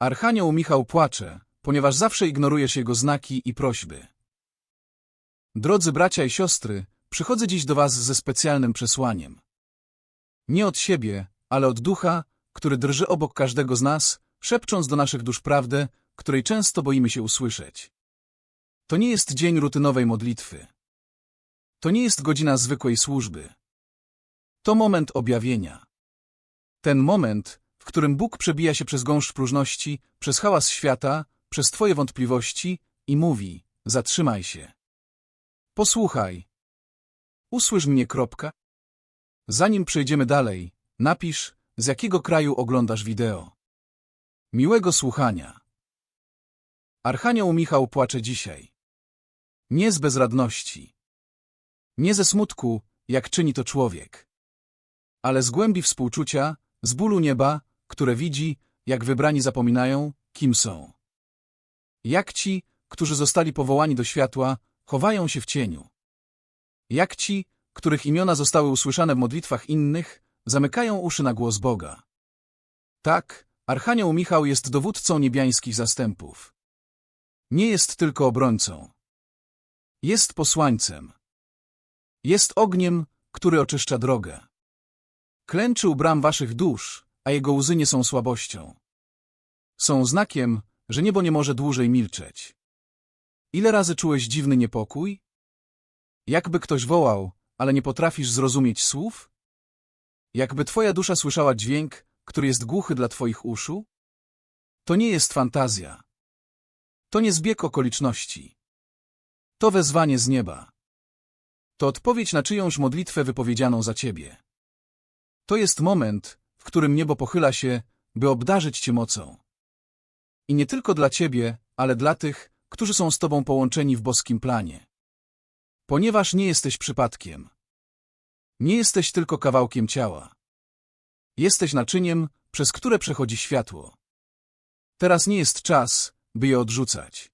Archanioł Michał płacze, ponieważ zawsze ignorujesz jego znaki i prośby. Drodzy bracia i siostry, przychodzę dziś do was ze specjalnym przesłaniem. Nie od siebie, ale od ducha, który drży obok każdego z nas, szepcząc do naszych dusz prawdę, której często boimy się usłyszeć. To nie jest dzień rutynowej modlitwy. To nie jest godzina zwykłej służby. To moment objawienia. Ten moment, w którym Bóg przebija się przez gąszcz próżności, przez hałas świata, przez Twoje wątpliwości i mówi, zatrzymaj się. Posłuchaj. Usłysz mnie, kropka. Zanim przejdziemy dalej, napisz, z jakiego kraju oglądasz wideo. Miłego słuchania. Archanioł Michał płacze dzisiaj. Nie z bezradności. Nie ze smutku, jak czyni to człowiek. Ale z głębi współczucia, z bólu nieba, które widzi, jak wybrani zapominają, kim są. Jak ci, którzy zostali powołani do światła, chowają się w cieniu. Jak ci, których imiona zostały usłyszane w modlitwach innych, zamykają uszy na głos Boga. Tak, Archanioł Michał jest dowódcą niebiańskich zastępów. Nie jest tylko obrońcą. Jest posłańcem. Jest ogniem, który oczyszcza drogę. Klęczy u bram waszych dusz, a jego łzy nie są słabością. Są znakiem, że niebo nie może dłużej milczeć. Ile razy czułeś dziwny niepokój? Jakby ktoś wołał, ale nie potrafisz zrozumieć słów? Jakby twoja dusza słyszała dźwięk, który jest głuchy dla twoich uszu? To nie jest fantazja. To nie zbieg okoliczności. To wezwanie z nieba. To odpowiedź na czyjąś modlitwę wypowiedzianą za ciebie. To jest moment, którym niebo pochyla się, by obdarzyć cię mocą. I nie tylko dla ciebie, ale dla tych, którzy są z tobą połączeni w boskim planie. Ponieważ nie jesteś przypadkiem. Nie jesteś tylko kawałkiem ciała. Jesteś naczyniem, przez które przechodzi światło. Teraz nie jest czas, by je odrzucać.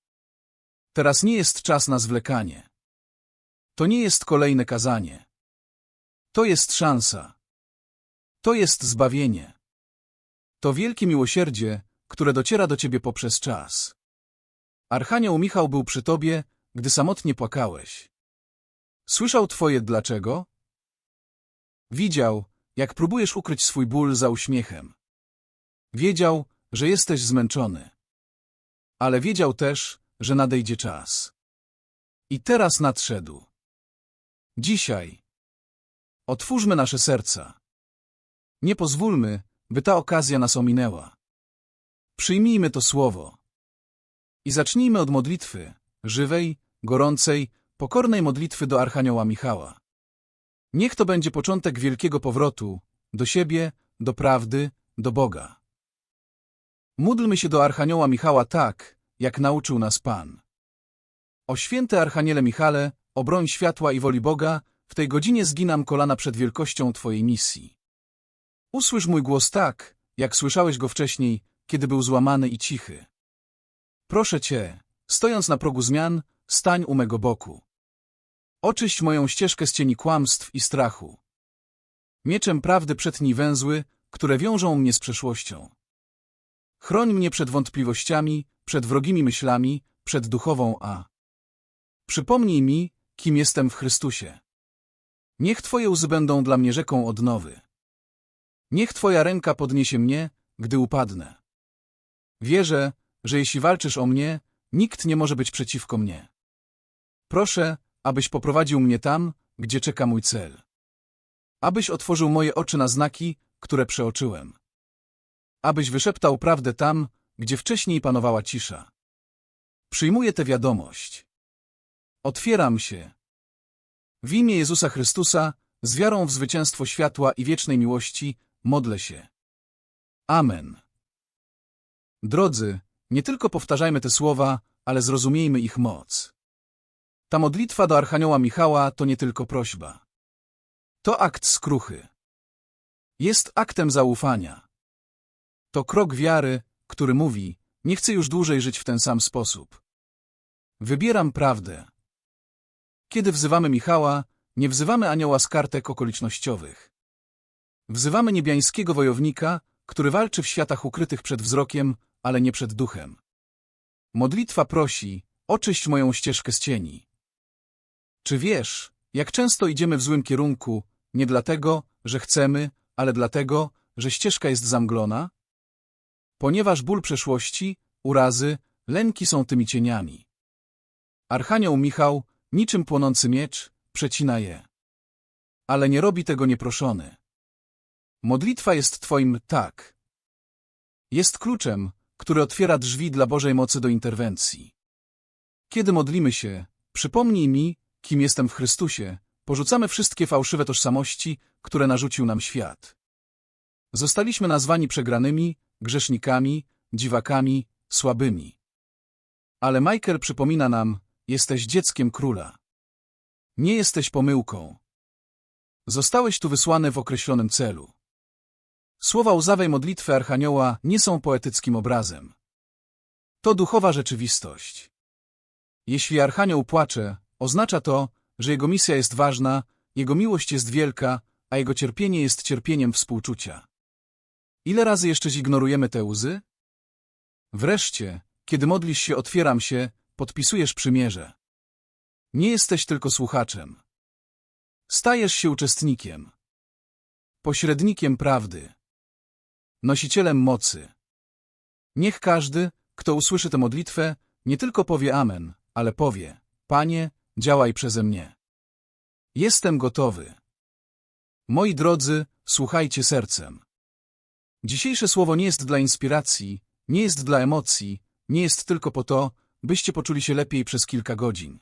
Teraz nie jest czas na zwlekanie. To nie jest kolejne kazanie. To jest szansa. To jest zbawienie. To wielkie miłosierdzie, które dociera do ciebie poprzez czas. Archanioł Michał był przy tobie, gdy samotnie płakałeś. Słyszał twoje dlaczego? Widział, jak próbujesz ukryć swój ból za uśmiechem. Wiedział, że jesteś zmęczony. Ale wiedział też, że nadejdzie czas. I teraz nadszedł. Dzisiaj. Otwórzmy nasze serca. Nie pozwólmy, by ta okazja nas ominęła. Przyjmijmy to słowo. I zacznijmy od modlitwy, żywej, gorącej, pokornej modlitwy do Archanioła Michała. Niech to będzie początek wielkiego powrotu do siebie, do prawdy, do Boga. Módlmy się do Archanioła Michała tak, jak nauczył nas Pan. O święty Archaniele Michale, obroń światła i woli Boga, w tej godzinie zginam kolana przed wielkością Twojej misji. Usłysz mój głos tak, jak słyszałeś go wcześniej, kiedy był złamany i cichy. Proszę Cię, stojąc na progu zmian, stań u mego boku. Oczyść moją ścieżkę z cieni kłamstw i strachu. Mieczem prawdy przetnij węzły, które wiążą mnie z przeszłością. Chroń mnie przed wątpliwościami, przed wrogimi myślami, przed duchową A. Przypomnij mi, kim jestem w Chrystusie. Niech Twoje łzy będą dla mnie rzeką odnowy. Niech Twoja ręka podniesie mnie, gdy upadnę. Wierzę, że jeśli walczysz o mnie, nikt nie może być przeciwko mnie. Proszę, abyś poprowadził mnie tam, gdzie czeka mój cel. Abyś otworzył moje oczy na znaki, które przeoczyłem. Abyś wyszeptał prawdę tam, gdzie wcześniej panowała cisza. Przyjmuję tę wiadomość. Otwieram się. W imię Jezusa Chrystusa, z wiarą w zwycięstwo światła i wiecznej miłości, modlę się. Amen. Drodzy, nie tylko powtarzajmy te słowa, ale zrozumiejmy ich moc. Ta modlitwa do Archanioła Michała to nie tylko prośba. To akt skruchy. Jest aktem zaufania. To krok wiary, który mówi, nie chcę już dłużej żyć w ten sam sposób. Wybieram prawdę. Kiedy wzywamy Michała, nie wzywamy anioła z kartek okolicznościowych. Wzywamy niebiańskiego wojownika, który walczy w światach ukrytych przed wzrokiem, ale nie przed duchem. Modlitwa prosi, oczyść moją ścieżkę z cieni. Czy wiesz, jak często idziemy w złym kierunku, nie dlatego, że chcemy, ale dlatego, że ścieżka jest zamglona? Ponieważ ból przeszłości, urazy, lęki są tymi cieniami. Archanioł Michał, niczym płonący miecz, przecina je. Ale nie robi tego nieproszony. Modlitwa jest twoim tak. Jest kluczem, który otwiera drzwi dla Bożej mocy do interwencji. Kiedy modlimy się, przypomnij mi, kim jestem w Chrystusie, porzucamy wszystkie fałszywe tożsamości, które narzucił nam świat. Zostaliśmy nazwani przegranymi, grzesznikami, dziwakami, słabymi. Ale Michael przypomina nam, jesteś dzieckiem króla. Nie jesteś pomyłką. Zostałeś tu wysłany w określonym celu. Słowa łzawej modlitwy Archanioła nie są poetyckim obrazem. To duchowa rzeczywistość. Jeśli Archanioł płacze, oznacza to, że jego misja jest ważna, jego miłość jest wielka, a jego cierpienie jest cierpieniem współczucia. Ile razy jeszcze zignorujemy te łzy? Wreszcie, kiedy modlisz się otwieram się, podpisujesz przymierze. Nie jesteś tylko słuchaczem. Stajesz się uczestnikiem. Pośrednikiem prawdy. Nosicielem mocy. Niech każdy, kto usłyszy tę modlitwę, nie tylko powie Amen, ale powie, Panie, działaj przeze mnie. Jestem gotowy. Moi drodzy, słuchajcie sercem. Dzisiejsze słowo nie jest dla inspiracji, nie jest dla emocji, nie jest tylko po to, byście poczuli się lepiej przez kilka godzin.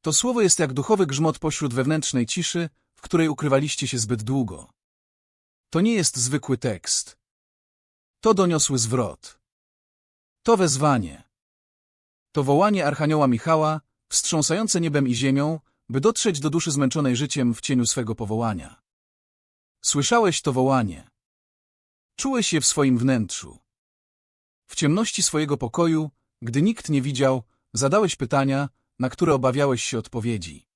To słowo jest jak duchowy grzmot pośród wewnętrznej ciszy, w której ukrywaliście się zbyt długo. To nie jest zwykły tekst. To doniosły zwrot. To wezwanie. To wołanie Archanioła Michała, wstrząsające niebem i ziemią, by dotrzeć do duszy zmęczonej życiem w cieniu swego powołania. Słyszałeś to wołanie. Czułeś je w swoim wnętrzu. W ciemności swojego pokoju, gdy nikt nie widział, zadałeś pytania, na które obawiałeś się odpowiedzi.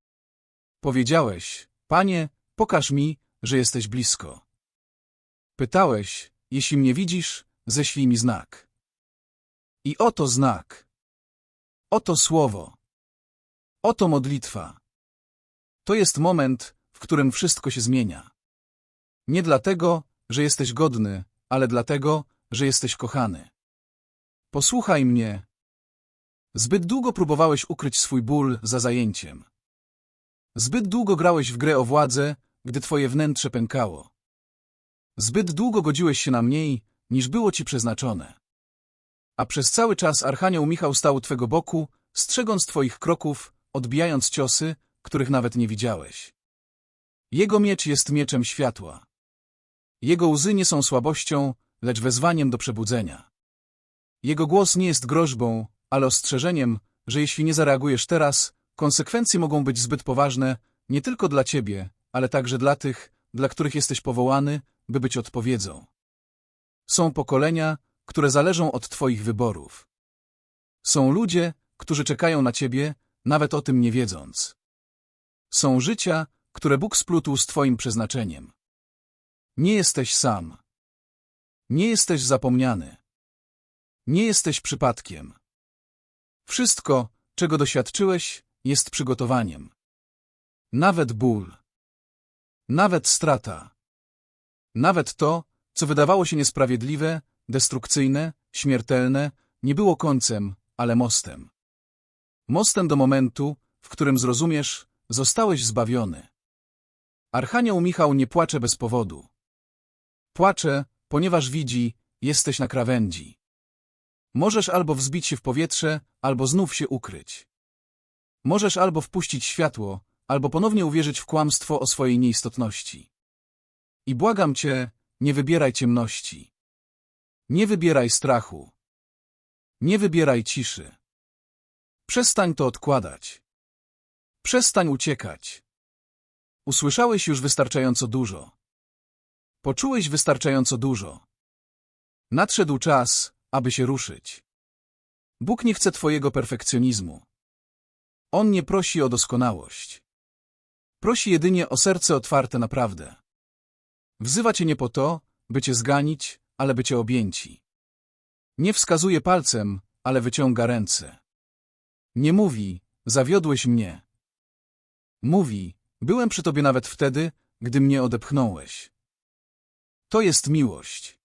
Powiedziałeś, Panie, pokaż mi, że jesteś blisko. Pytałeś, jeśli mnie widzisz, ześlij mi znak. I oto znak. Oto słowo. Oto modlitwa. To jest moment, w którym wszystko się zmienia. Nie dlatego, że jesteś godny, ale dlatego, że jesteś kochany. Posłuchaj mnie. Zbyt długo próbowałeś ukryć swój ból za zajęciem. Zbyt długo grałeś w grę o władzę, gdy twoje wnętrze pękało. Zbyt długo godziłeś się na mniej, niż było ci przeznaczone. A przez cały czas Archanioł Michał stał twego boku, strzegąc twoich kroków, odbijając ciosy, których nawet nie widziałeś. Jego miecz jest mieczem światła. Jego łzy nie są słabością, lecz wezwaniem do przebudzenia. Jego głos nie jest groźbą, ale ostrzeżeniem, że jeśli nie zareagujesz teraz, konsekwencje mogą być zbyt poważne nie tylko dla ciebie, ale także dla tych, dla których jesteś powołany, by być odpowiedzią. Są pokolenia, które zależą od twoich wyborów. Są ludzie, którzy czekają na ciebie, nawet o tym nie wiedząc. Są życia, które Bóg splótł z twoim przeznaczeniem. Nie jesteś sam. Nie jesteś zapomniany. Nie jesteś przypadkiem. Wszystko, czego doświadczyłeś, jest przygotowaniem. Nawet ból. Nawet strata. Nawet to, co wydawało się niesprawiedliwe, destrukcyjne, śmiertelne, nie było końcem, ale mostem. Mostem do momentu, w którym zrozumiesz, zostałeś zbawiony. Archanioł Michał nie płacze bez powodu. Płacze, ponieważ widzi, jesteś na krawędzi. Możesz albo wzbić się w powietrze, albo znów się ukryć. Możesz albo wpuścić światło, albo ponownie uwierzyć w kłamstwo o swojej nieistotności. I błagam cię, nie wybieraj ciemności. Nie wybieraj strachu. Nie wybieraj ciszy. Przestań to odkładać. Przestań uciekać. Usłyszałeś już wystarczająco dużo. Poczułeś wystarczająco dużo. Nadszedł czas, aby się ruszyć. Bóg nie chce twojego perfekcjonizmu. On nie prosi o doskonałość. Prosi jedynie o serce otwarte na prawdę. Wzywa cię nie po to, by cię zganić, ale by cię objęci. Nie wskazuje palcem, ale wyciąga ręce. Nie mówi, zawiodłeś mnie. Mówi, byłem przy tobie nawet wtedy, gdy mnie odepchnąłeś. To jest miłość.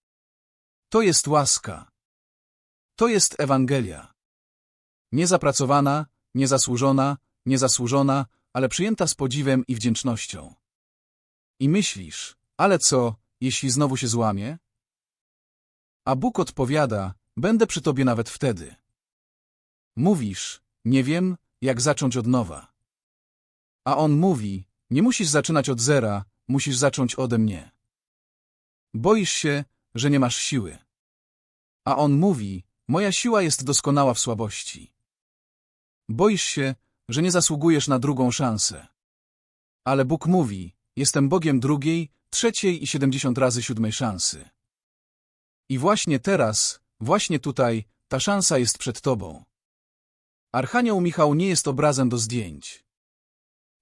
To jest łaska. To jest Ewangelia. Niezapracowana, niezasłużona, niezasłużona, ale przyjęta z podziwem i wdzięcznością. I myślisz, ale co, jeśli znowu się złamie? A Bóg odpowiada, będę przy tobie nawet wtedy. Mówisz, nie wiem, jak zacząć od nowa. A on mówi, nie musisz zaczynać od zera, musisz zacząć ode mnie. Boisz się, że nie masz siły. A on mówi, moja siła jest doskonała w słabości. Boisz się, że nie zasługujesz na drugą szansę. Ale Bóg mówi, jestem Bogiem drugiej, trzeciej i siedemdziesiąt razy siódmej szansy. I właśnie teraz, właśnie tutaj, ta szansa jest przed tobą. Archanioł Michał nie jest obrazem do zdjęć.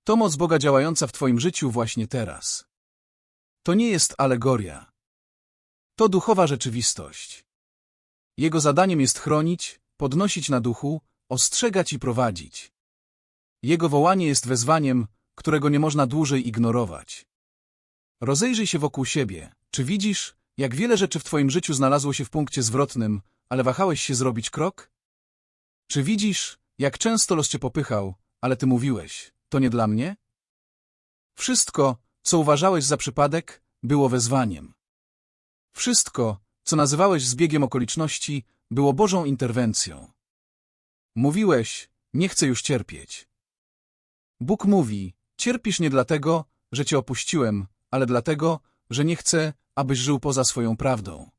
To moc Boga działająca w twoim życiu właśnie teraz. To nie jest alegoria. To duchowa rzeczywistość. Jego zadaniem jest chronić, podnosić na duchu, ostrzegać i prowadzić. Jego wołanie jest wezwaniem, którego nie można dłużej ignorować. Rozejrzyj się wokół siebie. Czy widzisz, jak wiele rzeczy w twoim życiu znalazło się w punkcie zwrotnym, ale wahałeś się zrobić krok? Czy widzisz, jak często los cię popychał, ale ty mówiłeś, to nie dla mnie? Wszystko, co uważałeś za przypadek, było wezwaniem. Wszystko, co nazywałeś zbiegiem okoliczności, było Bożą interwencją. Mówiłeś, nie chcę już cierpieć. Bóg mówi, cierpisz nie dlatego, że cię opuściłem, ale dlatego, że nie chcę, abyś żył poza swoją prawdą.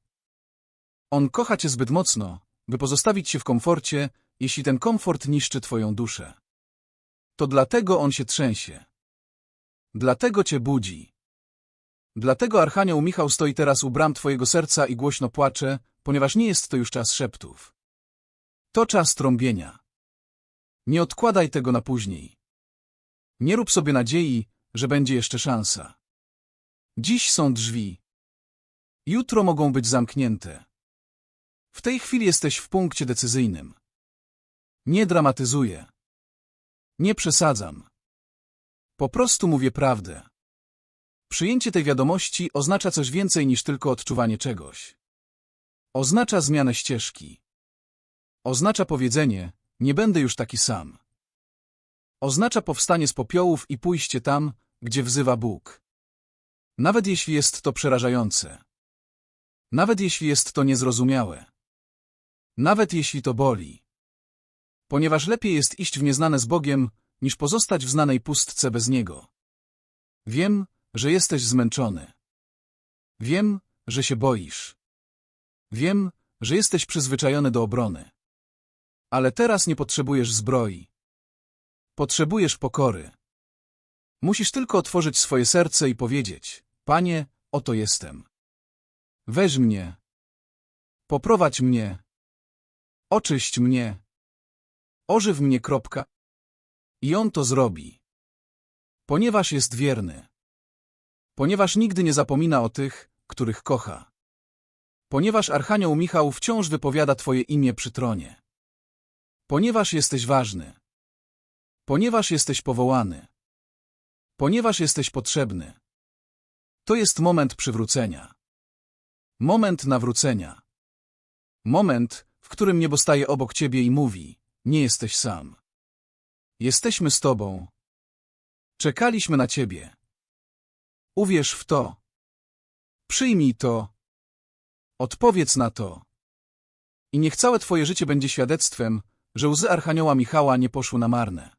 On kocha cię zbyt mocno, by pozostawić się w komforcie, jeśli ten komfort niszczy twoją duszę. To dlatego on się trzęsie. Dlatego cię budzi. Dlatego Archanioł Michał stoi teraz u bram twojego serca i głośno płacze, ponieważ nie jest to już czas szeptów. To czas trąbienia. Nie odkładaj tego na później. Nie rób sobie nadziei, że będzie jeszcze szansa. Dziś są drzwi. Jutro mogą być zamknięte. W tej chwili jesteś w punkcie decyzyjnym. Nie dramatyzuję. Nie przesadzam. Po prostu mówię prawdę. Przyjęcie tej wiadomości oznacza coś więcej niż tylko odczuwanie czegoś. Oznacza zmianę ścieżki. Oznacza powiedzenie, nie będę już taki sam. Oznacza powstanie z popiołów i pójście tam, gdzie wzywa Bóg. Nawet jeśli jest to przerażające. Nawet jeśli jest to niezrozumiałe. Nawet jeśli to boli. Ponieważ lepiej jest iść w nieznane z Bogiem, niż pozostać w znanej pustce bez Niego. Wiem, że jesteś zmęczony. Wiem, że się boisz. Wiem, że jesteś przyzwyczajony do obrony. Ale teraz nie potrzebujesz zbroi. Potrzebujesz pokory. Musisz tylko otworzyć swoje serce i powiedzieć, Panie, oto jestem. Weź mnie. Poprowadź mnie. Oczyść mnie. Ożyw mnie. Kropka. I On to zrobi. Ponieważ jest wierny. Ponieważ nigdy nie zapomina o tych, których kocha. Ponieważ Archanioł Michał wciąż wypowiada Twoje imię przy tronie. Ponieważ jesteś ważny. Ponieważ jesteś powołany. Ponieważ jesteś potrzebny. To jest moment przywrócenia. Moment nawrócenia. Moment, w którym niebo staje obok ciebie i mówi, nie jesteś sam. Jesteśmy z tobą. Czekaliśmy na ciebie. Uwierz w to. Przyjmij to. Odpowiedz na to. I niech całe twoje życie będzie świadectwem, że łzy Archanioła Michała nie poszły na marne.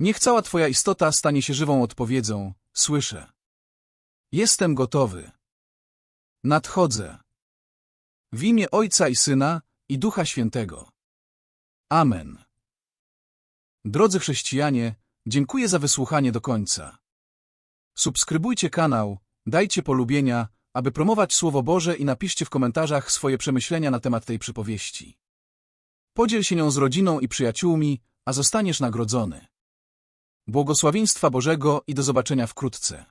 Niech cała twoja istota stanie się żywą odpowiedzią. Słyszę. Jestem gotowy. Nadchodzę. W imię Ojca i Syna i Ducha Świętego. Amen. Drodzy chrześcijanie, dziękuję za wysłuchanie do końca. Subskrybujcie kanał, dajcie polubienia, aby promować Słowo Boże i napiszcie w komentarzach swoje przemyślenia na temat tej przypowieści. Podziel się nią z rodziną i przyjaciółmi, a zostaniesz nagrodzony. Błogosławieństwa Bożego i do zobaczenia wkrótce.